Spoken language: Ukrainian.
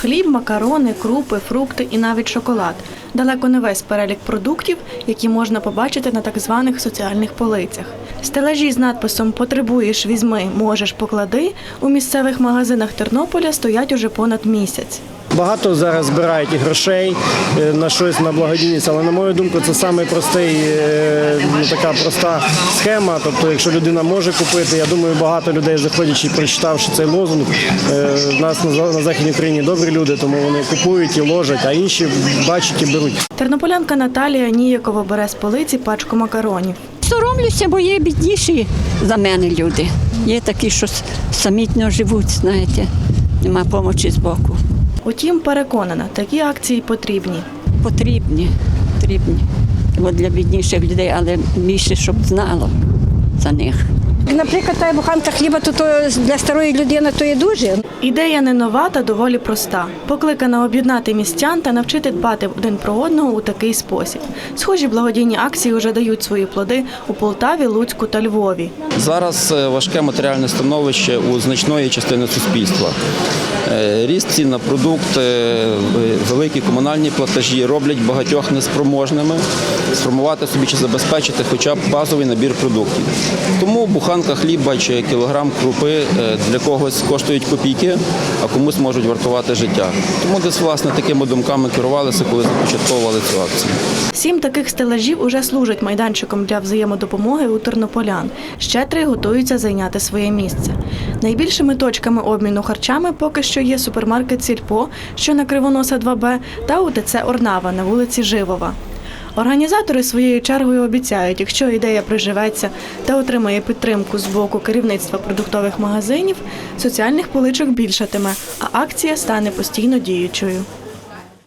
Хліб, макарони, крупи, фрукти і навіть шоколад. Далеко не весь перелік продуктів, які можна побачити на так званих соціальних полицях. Стелажі з надписом Потребуєш, візьми, можеш поклади у місцевих магазинах Тернополя стоять уже понад місяць. Багато зараз збирають і грошей е, на щось на благодійність, але на мою думку, це саме простий, е, ну, така проста схема. Тобто, якщо людина може купити, я думаю, багато людей, заходячи, прочитавши цей лозунг, е, в нас на західній Україні добрі люди, тому вони купують і ложать, а інші бачать і беруть. Тернополянка Наталія ніяково бере з полиці пачку макаронів. Соромлюся, бо є бідніші за мене люди. Є такі, що с- самітно живуть, знаєте, нема помочі з боку. Утім, переконана, такі акції потрібні. Потрібні, потрібні. От для бідніших людей, але більше, щоб знало за них. Наприклад, та буханка хліба, то, то для старої людини то є дуже. Ідея не нова та доволі проста. Покликана об'єднати містян та навчити дбати один про одного у такий спосіб. Схожі благодійні акції вже дають свої плоди у Полтаві, Луцьку та Львові. Зараз е, важке матеріальне становище у значної частини суспільства. Е, Ріст цін на продукти, е, великі комунальні платежі роблять багатьох неспроможними сформувати собі чи забезпечити хоча б базовий набір продуктів. Тому буханка хліба чи кілограм крупи е, для когось коштують копійки, а комусь можуть вартувати життя. Тому десь власне такими думками керувалися, коли започатковували цю акцію. Сім таких стелажів уже служать майданчиком для взаємодопомоги у тернополян. Ще три готуються зайняти своє місце. Найбільшими точками обміну харчами поки що є супермаркет Сільпо, що на Кривоноса 2Б, та УТЦ Орнава на вулиці Живова. Організатори своєю чергою обіцяють, якщо ідея приживеться та отримає підтримку з боку керівництва продуктових магазинів, соціальних поличок більшатиме, а акція стане постійно діючою.